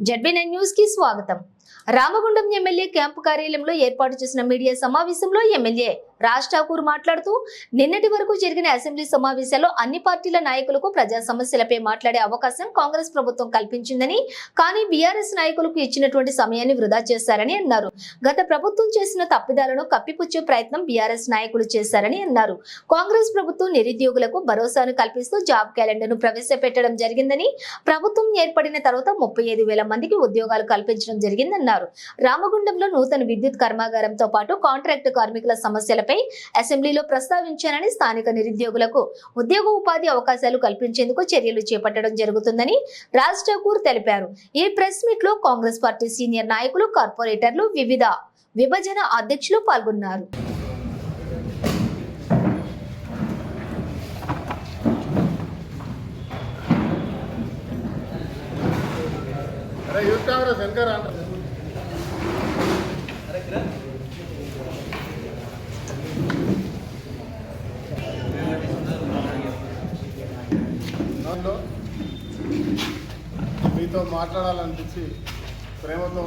ZB nine news కి స్వాగతం Ramagundam MLA camp కార్యాలయంలో ఏర్పాటు చేసిన మీడియా సమావేశంలో ఎమ్మెల్యే రాజ్ ఠాకూర్ మాట్లాడుతూ నిన్నటి వరకు జరిగిన అసెంబ్లీ సమావేశాల్లో అన్ని పార్టీల నాయకులకు ప్రజా సమస్యలపై మాట్లాడే అవకాశం కాంగ్రెస్ ప్రభుత్వం కల్పించిందని కానీ బీఆర్ఎస్ నాయకులకు ఇచ్చినటువంటి సమయాన్ని వృధా చేశారని అన్నారు. గత ప్రభుత్వం చేసిన తప్పిదాలను కప్పిపుచ్చే ప్రయత్నం బీఆర్ఎస్ నాయకులు చేశారని అన్నారు. కాంగ్రెస్ ప్రభుత్వం నిరుద్యోగులకు భరోసాను కల్పిస్తూ జాబ్ క్యాలెండర్ను ప్రవేశపెట్టడం జరిగిందని ప్రభుత్వం ఏర్పడిన తర్వాత ముప్పై ఐదు వేల మందికి ఉద్యోగాలు కల్పించడం జరిగిందని జరిగిందన్నారు రామగుండంలో నూతన విద్యుత్ కర్మాగారంతో పాటు కాంట్రాక్టు కార్మికుల సమస్యలపై అసెంబ్లీలో ప్రస్తావించానని స్థానిక నిరుద్యోగులకు ఉద్యోగ ఉపాధి అవకాశాలు కల్పించేందుకు చర్యలు చేపట్టడం జరుగుతుందని రాజ్ ఠాకూర్ తెలిపారు. ఈ ప్రెస్ మీట్లో కాంగ్రెస్ పార్టీ సీనియర్ నాయకులు కార్పొరేటర్లు వివిధ విభజన అధ్యక్షులు పాల్గొన్నారు. యూత్ కాంగ్రెస్ వెనకరా మీతో మాట్లాడాలనిపించి ప్రేమతో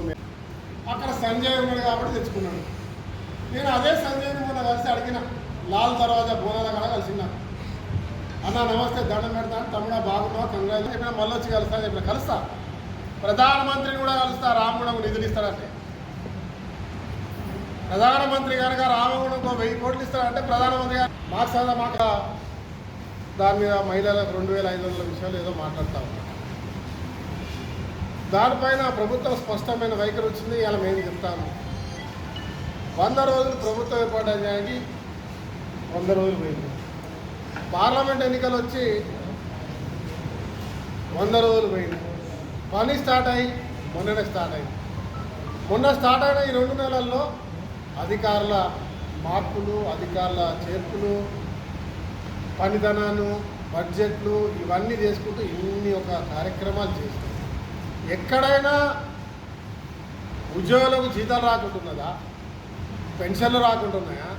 అక్కడ సంజయ్ ఉన్నాడు కాబట్టి తెచ్చుకున్నాడు. నేను అదే సంజయ్ని మొన్న కలిసి అడిగిన. లాల్ దర్వాజా బోనాల కాడ కలిసిన. అన్న నమస్తే దండం పెడతాను తమిళ బాగున్నావు? కంగ్రాజు చెప్పిన మళ్ళీ వచ్చి కలుస్తాను చెప్పిన కలుస్తా. ప్రధానమంత్రిని కూడా కలుస్తా రామగుణం నిధులు ఇస్తాడంటే. ప్రధానమంత్రి కనుక రామగుణకు వెయ్యి కోట్లు ఇస్తాడంటే ప్రధానమంత్రి గారు మాకు సదా మాకు దాని మీద మహిళలకు రెండు వేల ఐదు వందల విషయాలు ఏదో మాట్లాడుతూ ఉన్నారు. దానిపైన ప్రభుత్వం స్పష్టమైన వైఖరి వచ్చింది ఇలా మేము చెప్తాను వంద రోజులు ప్రభుత్వం ఏర్పడడానికి వంద రోజులు పోయింది. పార్లమెంట్ ఎన్నికలు వచ్చి వంద రోజులు పోయింది. పని స్టార్ట్ అయ్యి మొన్ననే స్టార్ట్ అయింది మొన్న స్టార్ట్ అయిన ఈ రెండు నెలల్లో అధికారుల మార్పులు అధికారుల చేర్పులు పనితనాలు బడ్జెట్లు ఇవన్నీ చేసుకుంటూ ఇన్ని ఒక కార్యక్రమాలు చేస్తాం ఎక్కడైనా ఉద్యోగులకు జీతాలు రాకుంటున్నదా? పెన్షన్లు రాకుంటున్నాయా?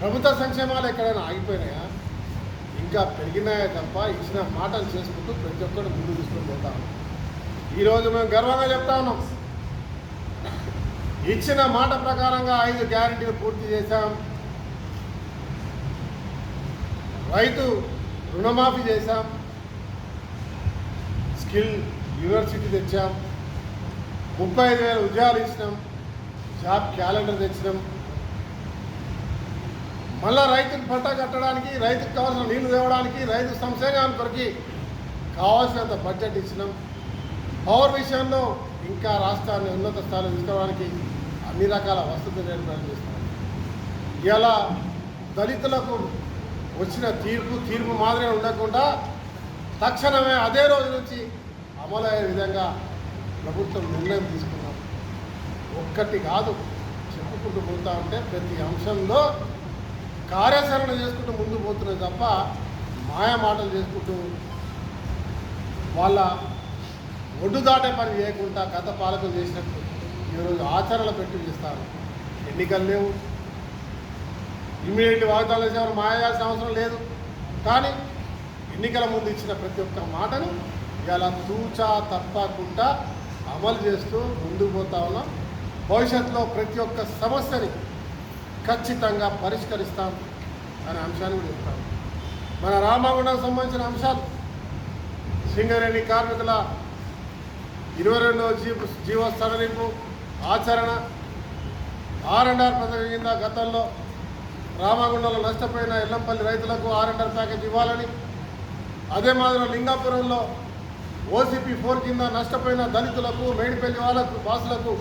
ప్రభుత్వ సంక్షేమాలు ఎక్కడైనా ఆగిపోయినాయా? ఇంకా పెరిగినాయా తప్ప ఇచ్చిన మాటలు చేసుకుంటూ ప్రతి ఒక్కరు ముందు తీసుకొని పోతాం ఈరోజు మేము గర్వంగా చెప్తా ఉన్నాం. ఇచ్చిన మాట ప్రకారంగా ఐదు గ్యారంటీలు పూర్తి చేశాం. రైతు రుణమాఫీ చేశాం. స్కిల్ యూనివర్సిటీ తెచ్చాం. ముప్పై ఐదు వేల ఉద్యోగాలు ఇచ్చినాం. జాబ్ క్యాలెండర్ తెచ్చినాం. మళ్ళా రైతుకు పంట కట్టడానికి రైతుకు కావాల్సిన నీళ్ళు తేవడానికి రైతు సంక్షేమానికి కొరికి కావాల్సినంత బడ్జెట్ ఇచ్చినాం. పవర్ విషయంలో ఇంకా రాష్ట్రాన్ని ఉన్నత స్థాయిలో తీసుకోవడానికి అన్ని రకాల వసతులు ఏర్పాటు చేస్తున్నాం. ఇలా దళితులకు వచ్చిన తీర్పు తీర్పు మాదిరిగా ఉండకుండా తక్షణమే అదే రోజు నుంచి అమలయ్యే విధంగా ప్రభుత్వం నిర్ణయం తీసుకున్నాం. ఒక్కటి కాదు చెప్పుకుంటూ పోతా ఉంటే ప్రతి అంశంలో కార్యాచరణ చేసుకుంటూ ముందు పోతున్నది తప్ప మాయా మాటలు చేసుకుంటూ వాళ్ళ ఒడ్డు దాటే పని చేయకుండా గత పాలకులు చేసినట్టు ఈరోజు ఆచరణ పెట్టి చేస్తారు. ఎన్నికలు లేవు. ఇమీడియట్ వాగ్దానాలు చేసేవారు మాయ చేయాల్సిన అవసరం లేదు. కానీ ఎన్నికల ముందు ఇచ్చిన ప్రతి ఒక్క మాటను ఇలా తూచా తప్పకుండా అమలు చేస్తూ ముందుకు పోతా ఉన్నాం. భవిష్యత్తులో ప్రతి ఒక్క సమస్యని ఖచ్చితంగా పరిష్కరిస్తాం అనే అంశాన్ని కూడా చెప్తాం. మన రామగుండం సంబంధించిన అంశాలు. సింగరేణి కార్మికుల ఇరవై రెండవ జీవ జీవో సడలింపు ఆచరణ. ఆర్ అండ్ ఆర్ పథకం కింద గతంలో రామగుండంలో నష్టపోయిన ఎల్లంపల్లి రైతులకు ఆర్ అండ్ ఆర్ ప్యాకేజ్ ఇవ్వాలని. అదే మాదిరిగా లింగాపురంలో ఓసీపీ ఫోర్ కింద నష్టపోయిన దళితులకు మేడిపల్లి వాళ్ళకు బాసులకు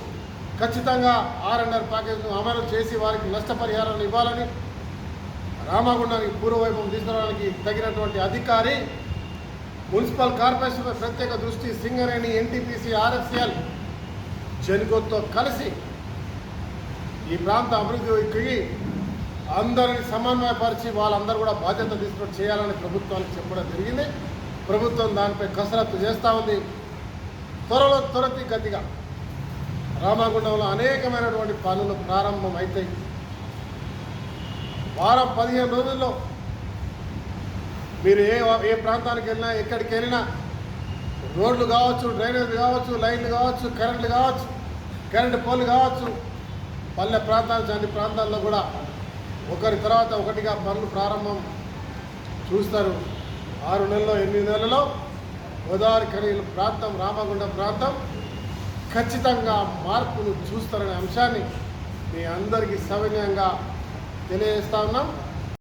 ఖచ్చితంగా ఆర్ అండ్ ఆర్ ప్యాకేజ్ను అమలు చేసి వారికి నష్టపరిహారాన్ని ఇవ్వాలని రామగుండానికి పూర్వవైపు తీసుకురావడానికి తగినటువంటి అధికారి మున్సిపల్ కార్పొరేషన్పై ప్రత్యేక దృష్టి సింగరేణి ఎన్టీపీసీ ఆర్ఎఫ్సిఎల్ జనుగోతో కలిసి ఈ ప్రాంత అభివృద్ధికి అందరిని సమన్వయపరిచి వాళ్ళందరూ కూడా బాధ్యత తీసుకొని చేయాలని ప్రభుత్వానికి చెప్పడం జరిగింది. ప్రభుత్వం దానిపై కసరత్తు చేస్తూ ఉంది. త్వరలో త్వరతి గతిగా. రామగుండంలో అనేకమైనటువంటి పనులు ప్రారంభమవుతాయి వారం పదిహేను రోజుల్లో మీరు ఏ ఏ ప్రాంతానికి వెళ్ళినా ఎక్కడికి వెళ్ళినా రోడ్లు కావచ్చు డ్రైనేజ్ కావచ్చు లైన్లు కావచ్చు కరెంట్లు కావచ్చు కరెంటు పోలు కావచ్చు పల్లె ప్రాంతాలు అన్ని ప్రాంతాల్లో కూడా ఒకరి తర్వాత ఒకటిగా పనులు ప్రారంభం చూస్తారు. ఆరు నెలల్లో ఎనిమిది నెలలో గోదావరి కలిగిన ప్రాంతం రామగుండ ప్రాంతం ఖచ్చితంగా మార్పును చూస్తారనే అంశాన్ని మీ అందరికీ సవినయంగా తెలియజేస్తా ఉన్నాం.